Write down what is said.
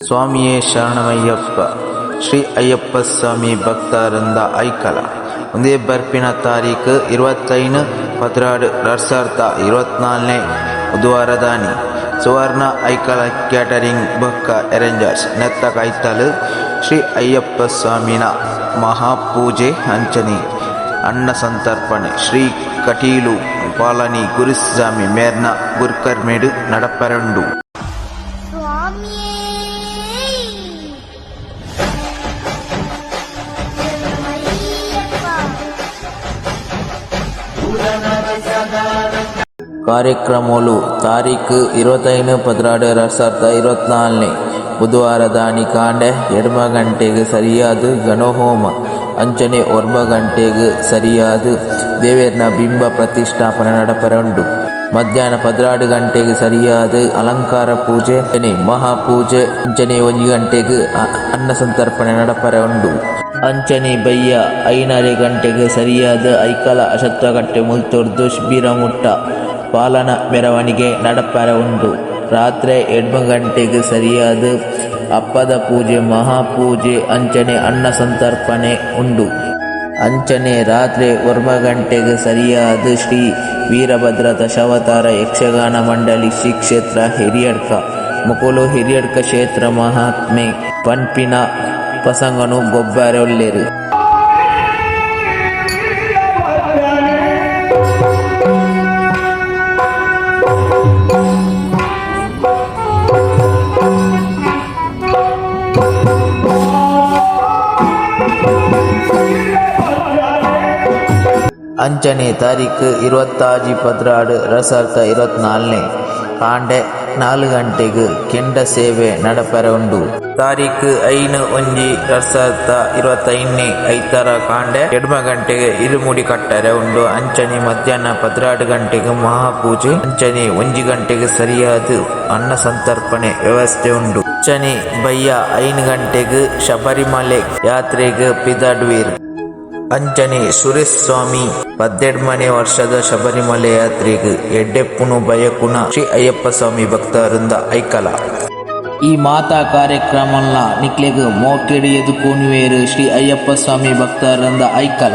ಸ್ವಾಮಿಯೇ ಶರಣಮಯ್ಯಪ್ಪ, ಶ್ರೀ ಅಯ್ಯಪ್ಪ ಸ್ವಾಮಿ ಭಕ್ತರಿಂದ ಐಕಲ. ಒಂದೇ ಬರ್ಪಿನ ತಾರೀಕು ಇರುವತ್ತೈದು ಪದ್ರಾಡು ಎರಡು ಸಾವಿರದ ಇರುವತ್ನಾಲ್ನೇ ಬುಧವಾರದಾನಿ ಸುವರ್ಣ ಐಕಲ ಕ್ಯಾಟರಿಂಗ್ ಬಕ್ಕ ಅರೇಂಜರ್ಸ್ ನೆತ್ತ ಕೈತಲು ಶ್ರೀ ಅಯ್ಯಪ್ಪ ಸ್ವಾಮಿನ ಮಹಾಪೂಜೆ ಅಂಚನಿ. ಅನ್ನ ಸಂತರ್ಪಣೆ ಶ್ರೀ ಕಟೀಲು ಪಾಲನಿ ಗುರುಸ್ವಾಮಿ ಮೇರ್ನ ಗುರ್ಕರ್ಮೇಡು ನಡಪರಂಡು. ಸ್ವಾಮಿಯೇ! ಕಾರ್ಯಕ್ರಮಗಳು ತಾರೀಕು ಇರುವತ್ತೈದು ಪದಿನಾಡು ಎರಡು ಸಾವಿರದ ಬುಧವಾರ ದಾನಿ ಕಾಂಡೆ ಎಡಮ ಗಂಟೆಗೆ ಸರಿಯಾದ ಗಣಹೋಮ ಅಂಚನೆ ಒರ್ಮ ಗಂಟೆಗೆ ಸರಿಯಾದ ದೇವೇರ್ನ ಬಿಂಬ ಪ್ರತಿಷ್ಠಾಪನೆ ನಡಪರಂಡು ಮಧ್ಯಾಹ್ನ ಪದ್ರಾಡ್ ಗಂಟೆಗೆ ಸರಿಯಾದ ಅಲಂಕಾರ ಪೂಜೆ ಮಹಾಪೂಜೆ ಅಂಚನೆ ಒಂದು ಗಂಟೆಗೆ ಅನ್ನ ಸಂತರ್ಪಣೆ ನಡಪರ ಉಂಡು ಅಂಚನೆ ಬಯ್ಯ ಐನರೆ ಗಂಟೆಗೆ ಸರಿಯಾದ ಐಕಲ ಅಶತ್ವಗಟ್ಟೆ ಮುಲ್ತೊರ್ದು ಶಿಬಿರಮುಟ್ಟ. ಪಾಲನ ಮೆರವಣಿಗೆ ನಡಪರ ಉಂಟು. ರಾತ್ರಿ ಎಂಟು ಗಂಟೆಗೆ ಸರಿಯಾದ ಅಪ್ಪದ ಪೂಜೆ ಮಹಾಪೂಜೆ ಅಂಚನೆ, ಅನ್ನ ಸಂತರ್ಪಣೆ ಉಂಡು ಅಂಚನೆ ರಾತ್ರಿ ಒರ್ಮ ಗಂಟೆಗೆ ಸರಿಯಾದ ಶ್ರೀ ವೀರಭದ್ರ ದಶಾವತಾರ ಯಕ್ಷಗಾನ ಮಂಡಳಿ ಶ್ರೀ ಕ್ಷೇತ್ರ ಹಿರಿಯಡ್ಕ, ಮುಕುಲು ಹಿರಿಯಡ್ಕ ಕ್ಷೇತ್ರ ಮಹಾತ್ಮೆ, ಪನ್ಪಿನ ಪಸಂಗನು ಗೊಬ್ಬರೊಲ್ಲೆರು அஞ்சனே ತಾರೀಕು ಇರುವತ್ತಾಜಿ ಪದ್ರಾಡು ರಸಾರ್ತ ಇರುವತ್ನಾಲ್ನೇ ಕಾಂಡೆ ನಾಲ್ಕ್ ಗಂಟೆಗೆ ಕೆಂಡ ಸೇವೆ ನಡಪರ ಉಂಡು ತಾರೀಕು ಐನು ಒಂಜಿ ರಸಾರ್ಥ ಇರುವತ್ತೈದನೇ ಐತರ ಕಾಂಡೆ ಎಡ್ಮ ಗಂಟೆಗೆ ಇರುಮುಡಿ ಕಟ್ಟರೆ ಉಂಡು ಅಂಚನೆ ಮಧ್ಯಾಹ್ನ ಪದ್ರಾಡು ಗಂಟೆಗೆ ಮಹಾಪೂಜೆ, ಅಂಚನೆ ಒಂಜಿ ಗಂಟೆಗೆ ಸರಿಯಾದ ಅನ್ನ ಸಂತರ್ಪಣೆ ವ್ಯವಸ್ಥೆ ಉಂಡು ಅಂಚನೆ ಬಯ್ಯ ಐನು ಗಂಟೆಗೆ ಶಬರಿಮಲೆ ಯಾತ್ರೆಗೆ ಪಿದಾಡುವಿರು. ಅಂಚನೆ ಸುರೇಶ್ ಸ್ವಾಮಿ ಪದ್ದೆಡ್ಮನೆ ವರ್ಷದ ಶಬರಿಮಲೆ ಯಾತ್ರೆಗೆ ಎಡ್ಡೆಪ್ಪುನು ಬಯಕುನ ಶ್ರೀ ಅಯ್ಯಪ್ಪ ಸ್ವಾಮಿ ಭಕ್ತರಿಂದ ಐಕಲ. ಈ ಮಾತಾ ಕಾರ್ಯಕ್ರಮ ನಿಕ್ಲೆಗ್ ಮೋಕೆಡಿಯದು ಕೋನುವೇರು ಶ್ರೀ ಅಯ್ಯಪ್ಪ ಸ್ವಾಮಿ ಭಕ್ತರಿಂದ ಐಕಲ.